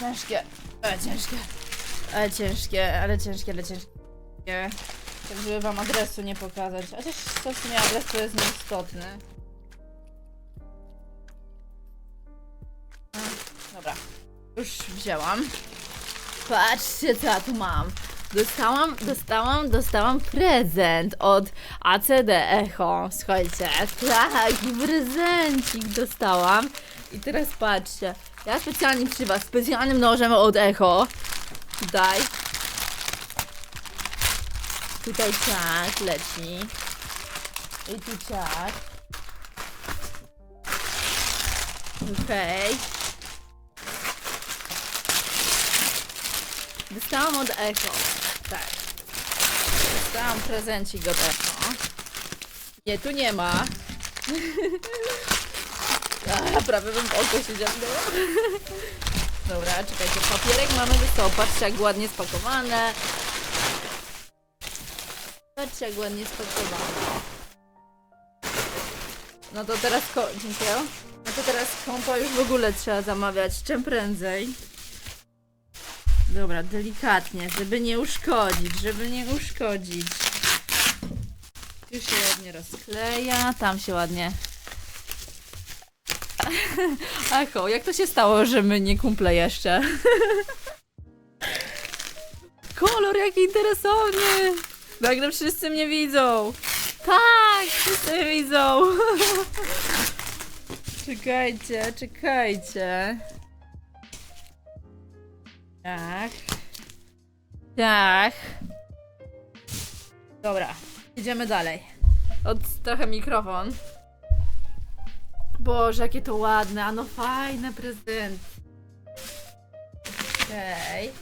ciężkie, ale ciężkie, ale ciężkie, ale ciężkie, ale ciężkie. Tak, żeby wam adresu nie pokazać. Chociaż to w sumie adres to jest nieistotny. A, Dobra, już wzięłam. Patrzcie, co ja tu mam. Dostałam, dostałam, dostałam prezent od ACD Echo. Słuchajcie, taki prezencik dostałam. I teraz patrzcie, ja specjalnie przy was, specjalnym nożem od Echo. Tutaj. Tutaj ciak leci. I tu ciak. Okej. Dostałam od Echo. Tak. Dostałam prezencik od Echo. Nie, tu nie ma. A, prawie bym w oko się dziabnęła. Dobra, czekajcie, papierek mamy sobą. Patrzcie, jak ładnie spakowane. Patrzcie, jak ładnie spakowane. No to teraz ko... Dziękuję. No to teraz kompa już w ogóle trzeba zamawiać. Czym prędzej. Dobra, delikatnie, żeby nie uszkodzić, żeby nie uszkodzić. Tu się ładnie rozkleja, tam się ładnie. Echo, jak to się stało, że my nie kumple jeszcze? Kolor jaki interesowny! Nagle wszyscy mnie widzą. Tak, wszyscy mnie widzą. czekajcie, czekajcie. Tak. Tak. Dobra, idziemy dalej. Od trochę mikrofon. Boże, jakie to ładne, a no fajne prezent. Okej.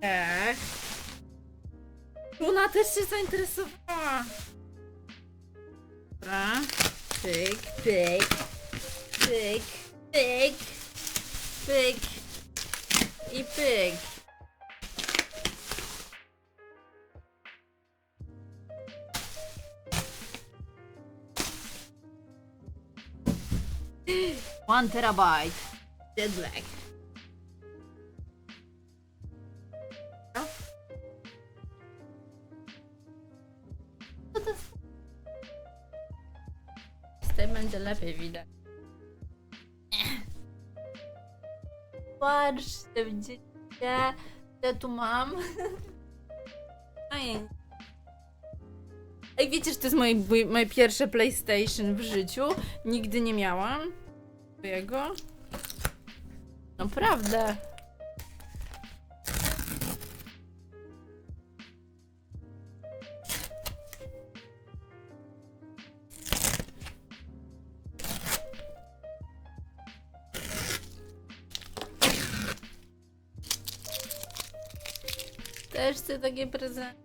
Tak. Luna też się zainteresowała. Dobra. Pyk, pyk. Pyk, pyk. Pyk. I pyk. One terabyte. Jet black. Co to jest? Z tym będzie lepiej widać. Patrzcie, widzicie? Ja tu mam. Ej. Ej, wiecie, że to jest moje, moje pierwsze PlayStation w życiu? Nigdy nie miałam. Jego? Naprawdę. Też chcę takie prezenty.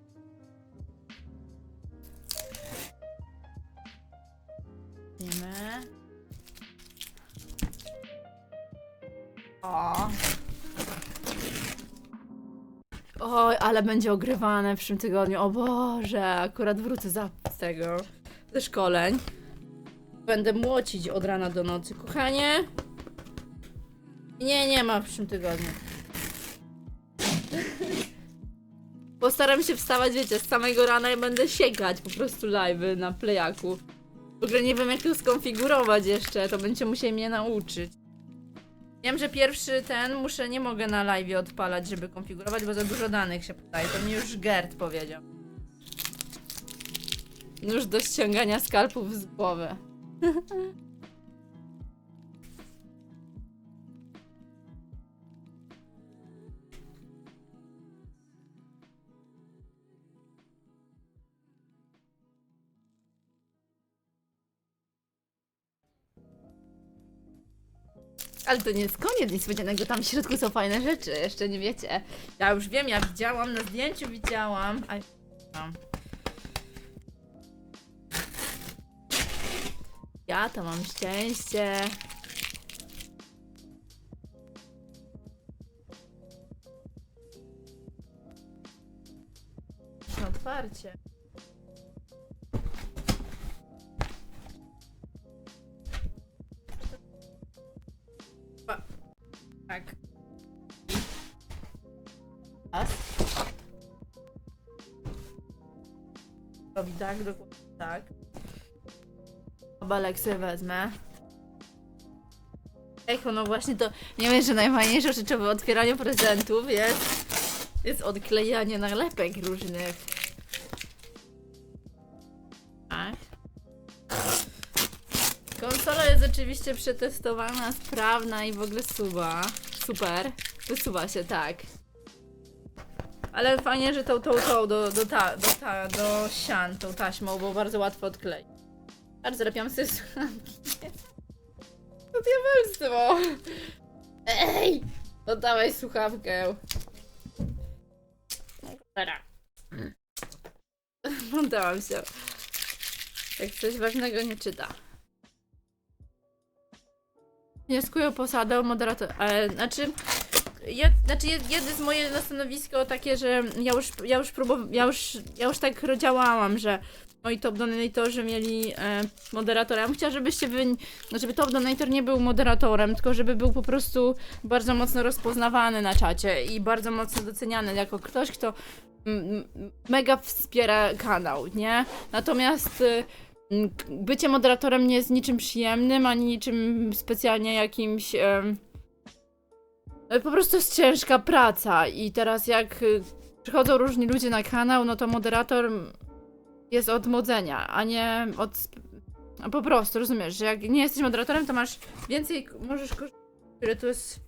Oj, ale będzie ogrywane w przyszłym tygodniu. O Boże, akurat wrócę za z tego, ze szkoleń. Będę młocić od rana do nocy. Kochanie? Nie, nie ma w przyszłym tygodniu. Postaram się wstawać, wiecie, z samego rana i będę siekać po prostu live'y na playaku. W ogóle nie wiem jak to skonfigurować jeszcze, to będziecie musieli mnie nauczyć. Wiem, że pierwszy ten muszę, nie mogę na live odpalać, żeby konfigurować, bo za dużo danych się podaje. To mi już Gerd powiedział. Nóż do ściągania skalpów z głowy. Ale to nie jest koniec niespodzianego, tam w środku są fajne rzeczy, jeszcze nie wiecie. Ja już wiem, ja widziałam, na zdjęciu widziałam. A... no. Ja to mam szczęście. Otwarcie. Tak. Raz. Robi tak, dokładnie tak. Obalek sobie wezmę. Echo, no właśnie to, nie wiem, że najfajniejszą rzeczą w otwieraniu prezentów jest, jest odklejanie nalepek różnych. Jest oczywiście przetestowana, sprawna i w ogóle suba. Super. Wysuwa się, tak. Ale fajnie, że tą, tą, tą, do, do, ta, do, ta, do sian, tą taśmą, bo bardzo łatwo odkleić. Bardzo lepiej sobie słuchawki. To diabelstwo! Ej! Oddawaj słuchawkę. Dobra. Poddałam się. Jak coś ważnego nie czyta. Wnioskuję o posadę moderatora. E, znaczy, jed, znaczy jed, jedno jest moje stanowisko takie, że ja już, ja już próbowałam, ja już, ja już tak działałam, że moi top donatorzy mieli e, moderatora. Ja bym chciała, żebyście wy, żeby top donator nie był moderatorem, tylko żeby był po prostu bardzo mocno rozpoznawany na czacie i bardzo mocno doceniany jako ktoś, kto mega wspiera kanał, nie? Natomiast y, bycie moderatorem nie jest niczym przyjemnym, ani niczym specjalnie jakimś. no po prostu jest ciężka praca i teraz jak y, przychodzą różni ludzie na kanał, no to moderator jest od modzenia, a nie od... po prostu, rozumiesz, że jak nie jesteś moderatorem, to masz więcej, możesz korzystać, który to jest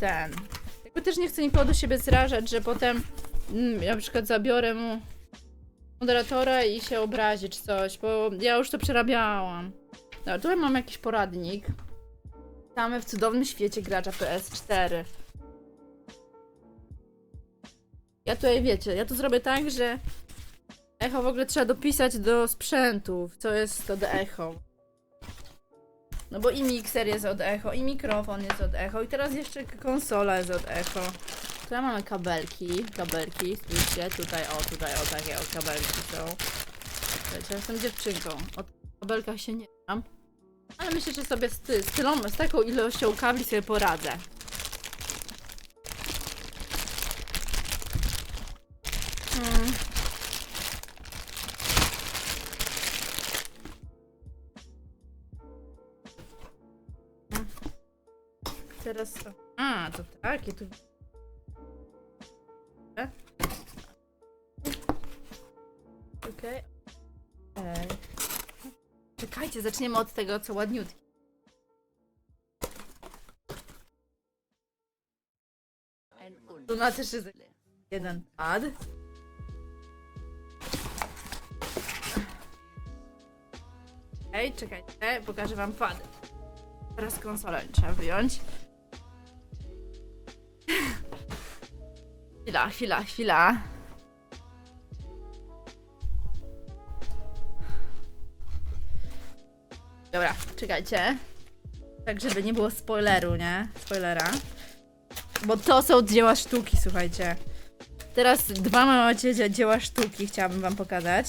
ten. Jakby też nie chcę nikogo do siebie zrażać, że potem mm, na przykład zabiorę mu moderatora i się obrazi czy coś, bo ja już to przerabiałam. No, tutaj mam jakiś poradnik. Witamy w cudownym świecie gracza PS4. Ja tutaj wiecie, ja to zrobię tak, że echo w ogóle trzeba dopisać do sprzętów, co jest od echo. No bo i mikser jest od echo, i mikrofon jest od echo, i teraz jeszcze konsola jest od echo. Tutaj mamy kabelki, kabelki, spójrzcie, tutaj, o, tutaj, o, takie o kabelki są. Wiecie, ja jestem dziewczynką, o kabelkach się nie znam. Ale myślę, że sobie z, ty, z, tylą, z taką ilością kabli sobie poradzę. Hmm. Teraz. A, to takie tu. Czekajcie, zaczniemy od tego, co ładniutkie. Tu na też jest jeden pad. Ej, czekajcie, pokażę wam pady. Teraz konsolę trzeba wyjąć. Chwila, chwila, chwila. Dobra, czekajcie. Tak, żeby nie było spoileru, nie? Spoilera. Bo to są dzieła sztuki, słuchajcie. Teraz dwa dzie- dzieła sztuki chciałabym wam pokazać.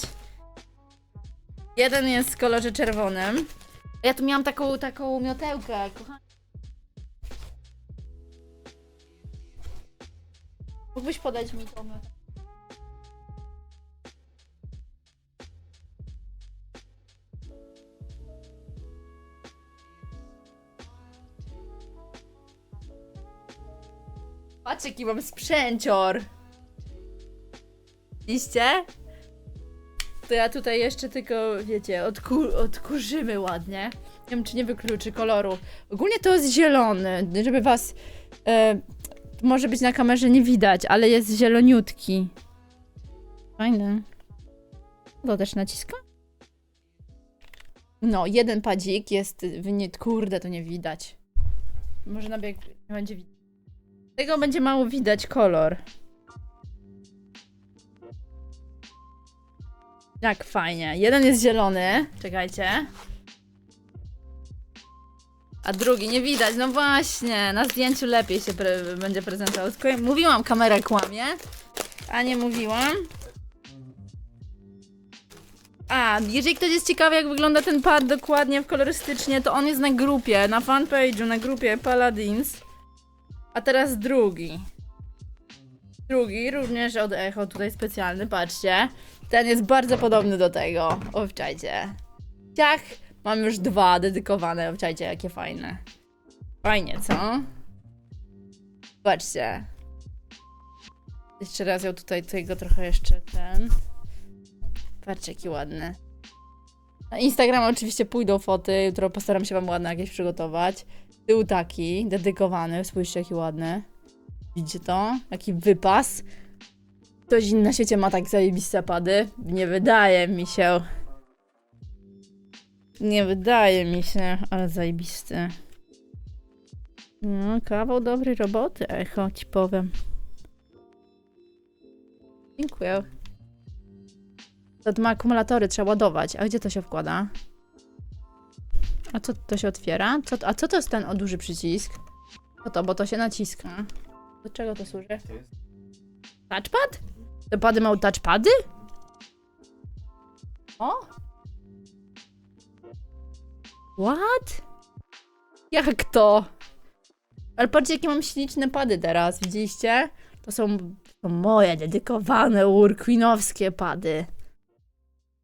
Jeden jest w kolorze czerwonym. Ja tu miałam taką, taką miotełkę, kochani. Mógłbyś podać mi tą miotełkę? Patrz jaki mam sprzęcior! Widzicie? To ja tutaj jeszcze tylko, wiecie, odku odkurzymy ładnie. Nie wiem, czy nie wykluczy koloru. Ogólnie to jest zielony, żeby was... E, może być na kamerze nie widać, ale jest zieloniutki. Fajny. To też naciska? No, jeden padzik jest... Nie, kurde, to nie widać. Może na bieg nie będzie widać. Tego będzie mało widać kolor. Jak fajnie. Jeden jest zielony. Czekajcie. A drugi nie widać. No właśnie. Na zdjęciu lepiej się pre będzie prezentował. Mówiłam, kamera kłamie. A nie mówiłam. A, jeżeli ktoś jest ciekawy, jak wygląda ten pad dokładnie, kolorystycznie, to on jest na grupie, na fanpage'u, na grupie Paladins. A teraz drugi. Drugi, również od Echo, tutaj specjalny, patrzcie. Ten jest bardzo podobny do tego. Owczajcie. Ciach, mam już dwa dedykowane, owczajcie, jakie fajne. Fajnie, co? Patrzcie. Jeszcze raz ją tutaj, tutaj go trochę jeszcze ten. Patrzcie, jaki ładny. Na Instagram oczywiście pójdą foty, jutro postaram się wam ładne jakieś przygotować. Tył taki, dedykowany, spójrzcie jaki ładny. Widzicie to? Jaki wypas. Ktoś na świecie ma tak zajebiste pady? Nie wydaje mi się. Nie wydaje mi się, ale zajebisty. No, kawał dobrej roboty, echo, ci powiem. Dziękuję. To ma akumulatory, trzeba ładować. A gdzie to się wkłada? A co to się otwiera? Co, a co to jest ten o duży przycisk? Co to, bo to się naciska. Do czego to służy? Touchpad? Te pady mają touchpady? O? What? Jak to? Ale patrzcie, jakie mam śliczne pady teraz, widzieliście? To są, to moje dedykowane urquinowskie pady.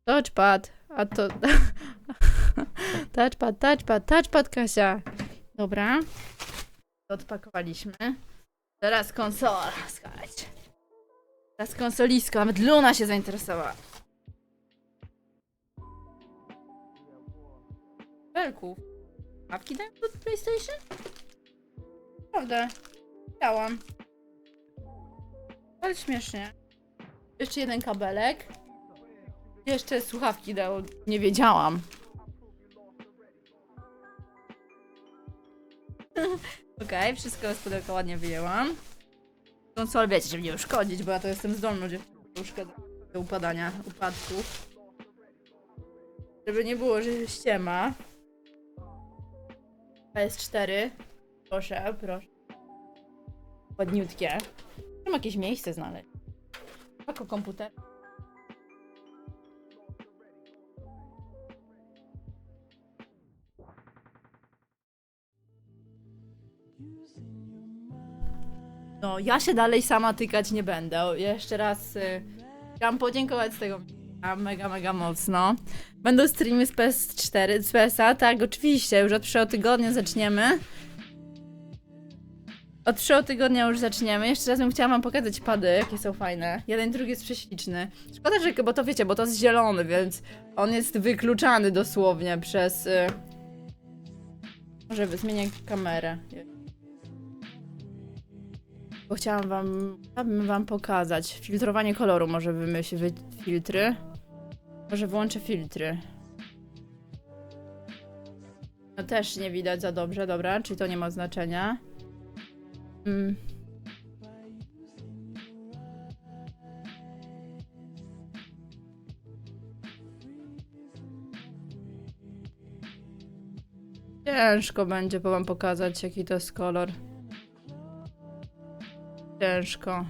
Touchpad, a to... touchpad, touchpad, touchpad, Kasia. Dobra. Odpakowaliśmy. Teraz konsola, słuchajcie. Teraz konsolisko, nawet Luna się zainteresowała. Belków. Mapki dają do PlayStation? Prawda. Chciałam. Ale śmiesznie. Jeszcze jeden kabelek. Jeszcze słuchawki dało. Nie wiedziałam. Okej, wszystko z pudełka ładnie wyjęłam. Konsol wiecie, żeby nie uszkodzić, bo ja to jestem zdolna dziewczyną do upadania, upadków. Żeby nie było, że ściema. PS4. Proszę, proszę. Ładniutkie. Mam jakieś miejsce znaleźć. Jako komputer. No, ja się dalej sama tykać nie będę. Jeszcze raz y, chciałam podziękować z tego miejsca mega, mega mocno. Będą streamy z PS4, z PS-a, tak, oczywiście, już od przyszłego tygodnia zaczniemy. Od przyszłego tygodnia już zaczniemy. Jeszcze raz bym chciała wam pokazać pady, jakie są fajne. Jeden drugi jest prześliczny. Szkoda, że, bo to wiecie, bo to jest zielony, więc on jest wykluczany dosłownie przez... Y... Może zmienię kamerę. Bo chciałam wam, chciałabym wam pokazać. Filtrowanie koloru może wymyśl wy, filtry. Może włączę filtry. No też nie widać za dobrze, dobra, czyli to nie ma znaczenia. Mm. Ciężko będzie wam pokazać, jaki to jest kolor. Ciężko.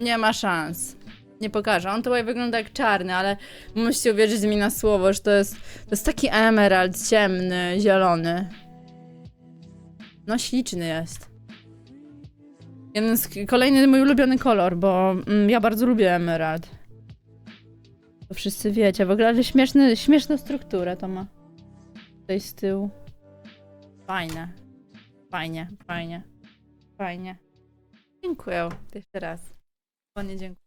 Nie ma szans. Nie pokażę. On tutaj wygląda jak czarny, ale musicie uwierzyć mi na słowo, że to jest, to jest taki emerald ciemny, zielony. No śliczny jest. Jeden z, kolejny mój ulubiony kolor, bo mm, ja bardzo lubię emerald. To wszyscy wiecie. W ogóle śmieszny, śmieszną strukturę to ma. Tutaj z tyłu. Fajne. Fajnie, fajnie. Fajnie. Dziękuję. Jeszcze raz. Ładnie dziękuję.